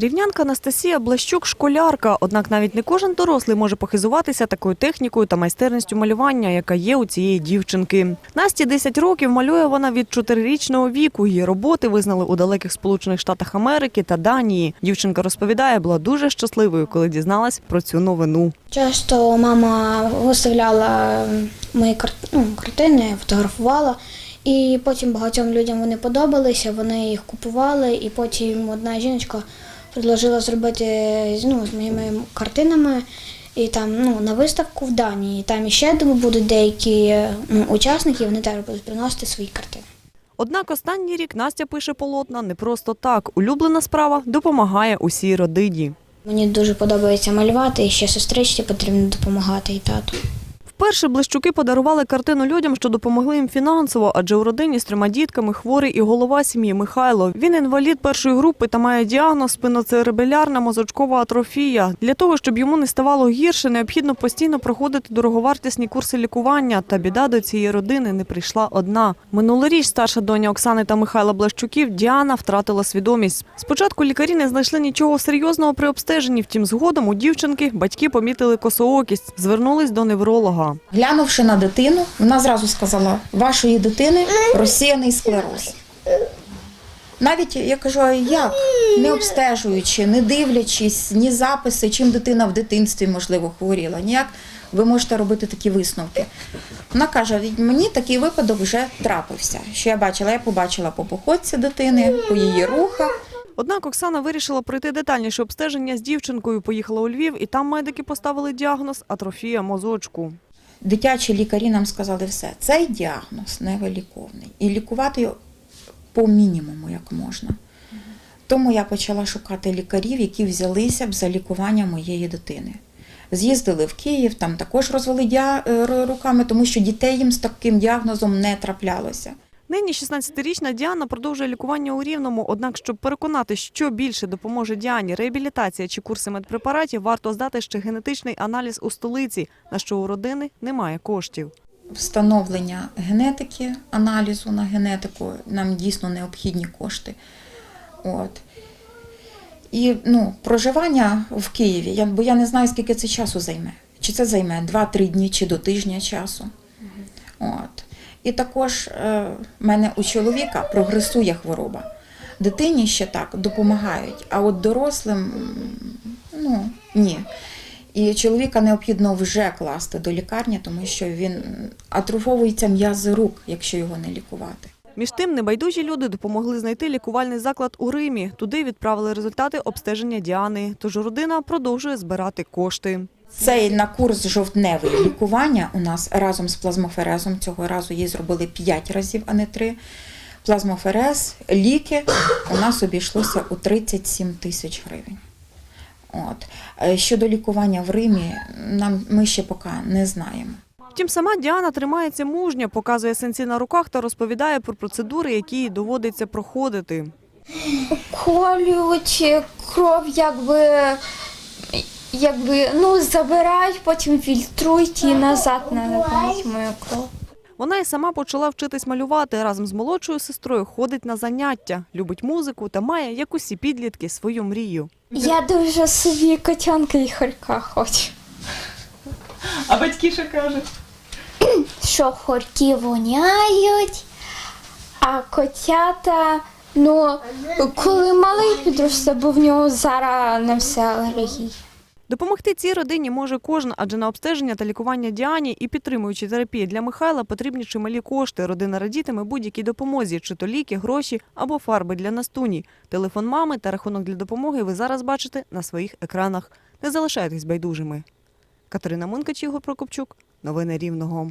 Рівнянка Анастасія Блащук – школярка, однак навіть не кожен дорослий може похизуватися такою технікою та майстерністю малювання, яка є у цієї дівчинки. Насті 10 років малює вона від чотирирічного віку. Її роботи визнали у далеких Сполучених Штатах Америки та Данії. Дівчинка розповідає, була дуже щасливою, коли дізналась про цю новину. Часто мама виставляла мої ну, картини, фотографувала. І потім багатьом людям вони подобалися, вони їх купували, і потім одна жіночка предложила зробити ну, з моїми картинами і там ну, на виставку в Данії. Там іще будуть деякі ну, учасники, вони теж будуть приносити свої картини. Однак останній рік Настя пише полотна не просто так. Улюблена справа допомагає усій родині. Мені дуже подобається малювати, і ще сестричці потрібно допомагати і тату. Вперше блищуки подарували картину людям, що допомогли їм фінансово, адже у родині з трьома дітками хворий і голова сім'ї Михайло. Він інвалід першої групи та має діагноз спиноцеребелярна мозочкова атрофія. Для того, щоб йому не ставало гірше, необхідно постійно проходити дороговартісні курси лікування. Та біда до цієї родини не прийшла одна. Минулоріч старша доня Оксани та Михайла Блащуків Діана втратила свідомість. Спочатку лікарі не знайшли нічого серйозного при обстеженні. Втім, згодом у дівчинки батьки помітили косоокість, звернулись до невролога. Глянувши на дитину, вона зразу сказала: вашої дитини розсіяний склероз. Навіть я кажу, як не обстежуючи, не дивлячись ні записи, чим дитина в дитинстві можливо хворіла, ніяк ви можете робити такі висновки. Вона каже: мені такий випадок вже трапився. Що я бачила? Я побачила по походці дитини, по її рухах. Однак Оксана вирішила пройти детальніше обстеження з дівчинкою. Поїхала у Львів, і там медики поставили діагноз атрофія мозочку. Дитячі лікарі нам сказали все. Цей діагноз невиліковний. І лікувати його по мінімуму, як можна. Тому я почала шукати лікарів, які взялися б за лікування моєї дитини. З'їздили в Київ, там також розвели е, руками, тому що дітей їм з таким діагнозом не траплялося. Нині 16-річна Діана продовжує лікування у Рівному. Однак, щоб переконати, що більше допоможе Діані, реабілітація чи курси медпрепаратів, варто здати ще генетичний аналіз у столиці, на що у родини немає коштів. Встановлення генетики, аналізу на генетику, нам дійсно необхідні кошти. От. І ну, проживання в Києві, я, бо я не знаю, скільки це часу займе. Чи це займе 2-3 дні, чи до тижня часу. От. І також е, в мене у чоловіка прогресує хвороба. Дитині ще так допомагають, а от дорослим ну, ні. І чоловіка необхідно вже класти до лікарні, тому що він атрофовується м'язи рук, якщо його не лікувати. Між тим, небайдужі люди допомогли знайти лікувальний заклад у Римі. Туди відправили результати обстеження Діани. Тож родина продовжує збирати кошти. Цей на курс жовтневий лікування у нас разом з плазмоферезом. Цього разу їй зробили 5 разів, а не 3. Плазмоферез, ліки у нас обійшлося у 37 тисяч гривень. От. Е, Щодо лікування в Римі, нам ми ще поки не знаємо. Втім, сама Діана тримається мужньо, показує синці на руках та розповідає про процедури, які їй доводиться проходити. колють кров, якби, якби ну, забирають, потім фільтрують і назад наливають мою кров. Вона і сама почала вчитись малювати. Разом з молодшою сестрою ходить на заняття, любить музику та має, як усі підлітки, свою мрію. Я дуже собі котянка і хорька хочу. А батьки що кажуть? Що хорьки воняють, а котята, ну, коли малий підросте, бо в нього зараз не все алергії. Допомогти цій родині може кожен, адже на обстеження та лікування Діані і підтримуючі терапії для Михайла потрібні чималі кошти. Родина радітиме будь-якій допомозі, чи то ліки, гроші або фарби для настуні. Телефон мами та рахунок для допомоги ви зараз бачите на своїх екранах. Не залишайтесь байдужими. Катерина Мункач, Ігор Прокопчук. Новини Рівного.